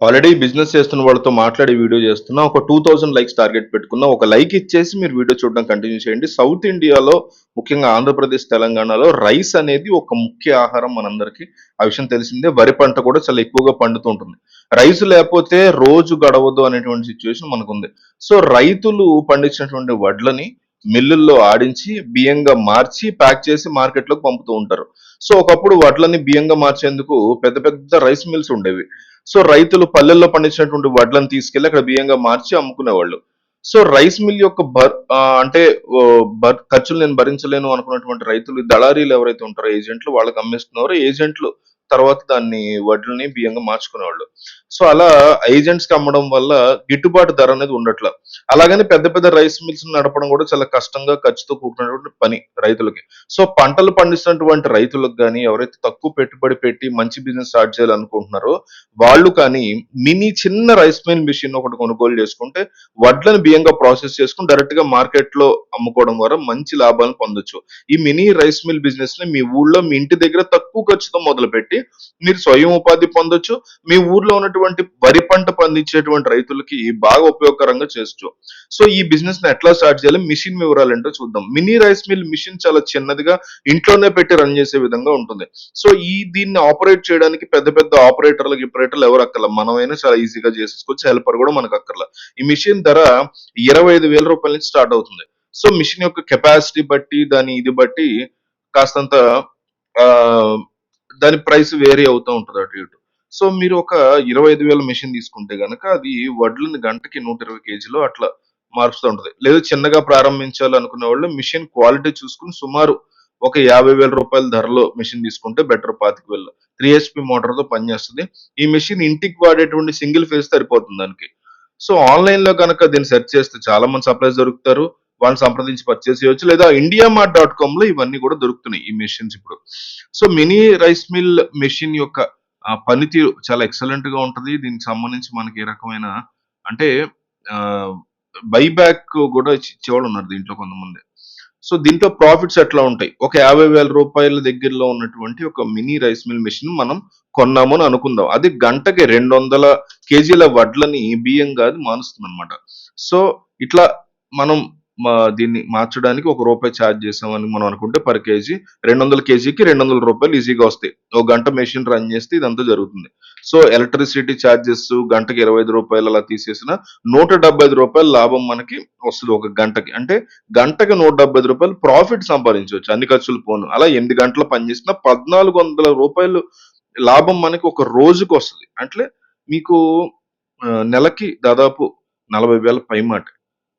Already business చేస్తున్న వాళ్ళతో మాట్లాడి వీడియో చేస్తున్నా. ఒక 2000 లైక్స్ టార్గెట్ పెట్టుకున్నా. ఒక లైక్ ఇచ్చేసి మీరు వీడియో చూడడం కంటిన్యూ చేయండి. సౌత్ ఇండియాలో ముఖ్యంగా ఆంధ్రప్రదేశ్, తెలంగాణలో రైస్ అనేది ఒక ముఖ్య ఆహారం మనందరికీ. ఆ విషయం తెలిసిందే. వరి పంట కూడా చాలా ఎక్కువగా పండుతూ ఉంటుంది. రైస్ లేకపోతే రోజు గడవదు అనేటువంటి సిట్యుయేషన్ మనకుంది. సో, రైతులు పండించినటువంటి వడ్లని మిల్లుల్లో ఆడించి, బియ్యంగా మార్చి, ప్యాక్ చేసి మార్కెట్‌లోకి పంపుతూ ఉంటారు. సో, ఒకప్పుడు వడ్లని బియ్యంగా మార్చేందుకు పెద్ద పెద్ద రైస్ మిల్స్ ఉండేవి. సో, రైతులు పల్లెల్లో పండించినటువంటి వడ్లను తీసుకెళ్ళి అక్కడ బియ్యంగా మార్చి అమ్ముకునేవాళ్ళు. సో, రైస్ మిల్ యొక్క బర్ అంటే ఖర్చులు నేను భరించలేను అనుకున్నటువంటి రైతులు దళారీలు ఎవరైతే ఉంటారో ఏజెంట్లు వాళ్ళకి అమ్మేస్తున్నారు ఏజెంట్లు తర్వాత దాన్ని వడ్లని బియ్యంగా మార్చుకునేవాళ్ళు. సో, అలా ఏజెంట్స్కి అమ్మడం వల్ల గిట్టుబాటు ధర అనేది ఉండట్ల. అలాగని పెద్ద పెద్ద రైస్ మిల్స్ నడపడం కూడా చాలా కష్టంగా, ఖర్చుతో కూడుకున్నటువంటి పని రైతులకి. సో, పంటలు పండిస్తున్నటువంటి రైతులకు కానీ ఎవరైతే తక్కువ పెట్టుబడి పెట్టి మంచి బిజినెస్ స్టార్ట్ చేయాలనుకుంటున్నారో, వాళ్ళు కానీ మినీ చిన్న రైస్ మిల్ మిషన్ ఒకటి కొనుగోలు చేసుకుంటే, వడ్లను బియ్యంగా ప్రాసెస్ చేసుకుని డైరెక్ట్గా మార్కెట్లో అమ్ముకోవడం ద్వారా మంచి లాభాలను పొందొచ్చు. ఈ మినీ రైస్ మిల్ బిజినెస్ని మీ ఊళ్ళో మీ ఇంటి దగ్గర తక్కువ ఖర్చుతో మొదలుపెట్టి, మీరు స్వయం ఉపాధి పొందొచ్చు. మీ ఊర్లో ఉన్నటువంటి వరి పంట పండించేటువంటి రైతులకి బాగా ఉపయోగకరంగా చేయొచ్చు. సో, ఈ బిజినెస్ని ఎట్లా స్టార్ట్ చేయాలి? మిషన్ వివరాలేంటో చూద్దాం. మినీ రైస్ మిల్ మిషన్ చాలా చిన్నదిగా ఇంట్లోనే పెట్టి రన్ చేసే విధంగా ఉంటుంది. సో, ఈ దీన్ని ఆపరేట్ చేయడానికి పెద్ద పెద్ద ఆపరేటర్లు, గిపరేటర్లు ఎవరు అక్కర్ల. మనమైనా చాలా ఈజీగా చేసేసుకోవచ్చు. హెల్పర్ కూడా మనకు అక్కర్ల. ఈ మిషన్ ధర ఇరవై ఐదు వేల రూపాయల నుంచి స్టార్ట్ అవుతుంది. సో, మిషన్ యొక్క కెపాసిటీ బట్టి, దాని ఇది బట్టి కాస్తంత దాని ప్రైస్ వేరీ అవుతా ఉంటుంది అటు ఇటు. సో, మీరు ఒక 25,000 మెషిన్ తీసుకుంటే గనక అది వడ్లని గంటకి 120 కేజీలు అట్లా మారుస్తూ ఉంటుంది లేదు చిన్నగా ప్రారంభించాలనుకునే వాళ్ళు మిషన్ క్వాలిటీ చూసుకుని సుమారు ఒక యాభై వేల రూపాయల ధరలో మిషన్ తీసుకుంటే బెటర్ 25,000 3 హెచ్‌పీ మోటార్‌తో పనిచేస్తుంది ఈ మిషన్ ఇంటికి వాడేటువంటి సింగిల్ ఫేజ్ సరిపోతుంది దానికి. సో, ఆన్‌లైన్‌లో గనక దీన్ని సెర్చ్ చేస్తే చాలా మంది సప్లైస్ దొరుకుతారు. వాళ్ళని సంప్రదించి పర్చేస్ చేయొచ్చు. లేదా ఇండియా మార్ట్ డాట్ కామ్లో ఇవన్నీ కూడా దొరుకుతున్నాయి ఈ మెషిన్స్ ఇప్పుడు. So, mini rice mill machine యొక్క పనితీరు చాలా ఎక్సలెంట్‌గా ఉంటుంది దీనికి సంబంధించి మనకి ఏ రకమైన అంటే బైబ్యాక్ కూడా ఇచ్చేవాళ్ళు ఉన్నారు దీంట్లో కొంతమంది. సో, దీంట్లో ప్రాఫిట్స్ ఎట్లా ఉంటాయి? ఒక యాభై వేల రూపాయల దగ్గరలో ఉన్నటువంటి ఒక మినీ రైస్ మిల్ మెషిన్ మనం కొన్నాము అని అనుకుందాం. అది గంటకి 200 కేజీల వడ్లని బియ్యంగా అది మారుస్తుందన్నమాట. సో, ఇట్లా మనం దీన్ని మార్చడానికి ఒక రూపాయి ఛార్జ్ చేసామని మనం అనుకుంటే పర్ కేజీ 200 కేజీకి రెండు వందల రూపాయలు ఈజీగా వస్తాయి. ఒక గంట మెషిన్ రన్ చేస్తే ఇదంతా జరుగుతుంది. సో, ఎలక్ట్రిసిటీ చార్జెస్ గంటకి ఇరవై ఐదు రూపాయలు అలా తీసేసిన నూట డెబ్భై ఐదు రూపాయలు లాభం మనకి వస్తుంది ఒక గంటకి. అంటే గంటకి నూట డెబ్భై రూపాయలు ప్రాఫిట్ సంపాదించవచ్చు అన్ని ఖర్చులు పోను. అలా ఎనిమిది గంటలు పనిచేసిన పద్నాలుగు వందల రూపాయలు లాభం మనకి ఒక రోజుకొస్తది. అంటే మీకు నెలకి దాదాపు నలభై వేల పై మాట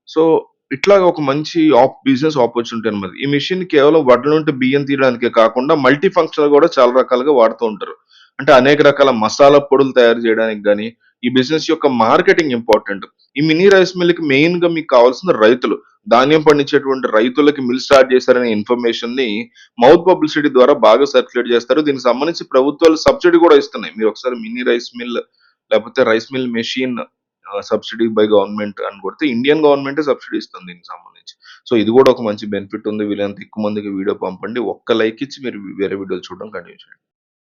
సో, ఇట్లాగా ఒక మంచి ఆప్ బిజినెస్ ఆపర్చునిటీ అనమాట ఈ మిషన్ కేవలం వడ్ల నుండి బియ్యం తీయడానికే కాకుండా మల్టీ ఫంక్షన్ కూడా చాలా రకాలుగా వాడుతూ ఉంటారు. అంటే అనేక రకాల మసాలా పొడులు తయారు చేయడానికి గాని, ఈ బిజినెస్ యొక్క మార్కెటింగ్ ఇంపార్టెంట్. ఈ మినీ రైస్ మిల్‌కి మెయిన్‌గా మీకు కావాల్సింది రైతులు. ధాన్యం పండించేటువంటి రైతులకి మిల్ స్టార్ట్ చేశారనే ఇన్ఫర్మేషన్ని మౌత్ పబ్లిసిటీ ద్వారా బాగా సర్క్యులేట్ చేస్తారు. దీనికి సంబంధించి ప్రభుత్వాలు సబ్సిడీ కూడా ఇస్తున్నాయి. మీరు ఒకసారి మినీ రైస్ మిల్ లేకపోతే rice mill machine subsidy by government అని కొడితే ఇండియన్ గవర్నమెంటే సబ్సిడీ ఇస్తుంది దీనికి సంబంధించి. సో, ఇది కూడా ఒక మంచి బెనిఫిట్ ఉంది. వీలైనంత ఎక్కువ మందికి వీడియో పంపండి. ఒక్క లైక్ ఇచ్చి మీరు వేరే వీడియోలు చూడడం కంటిన్యూ చేయండి.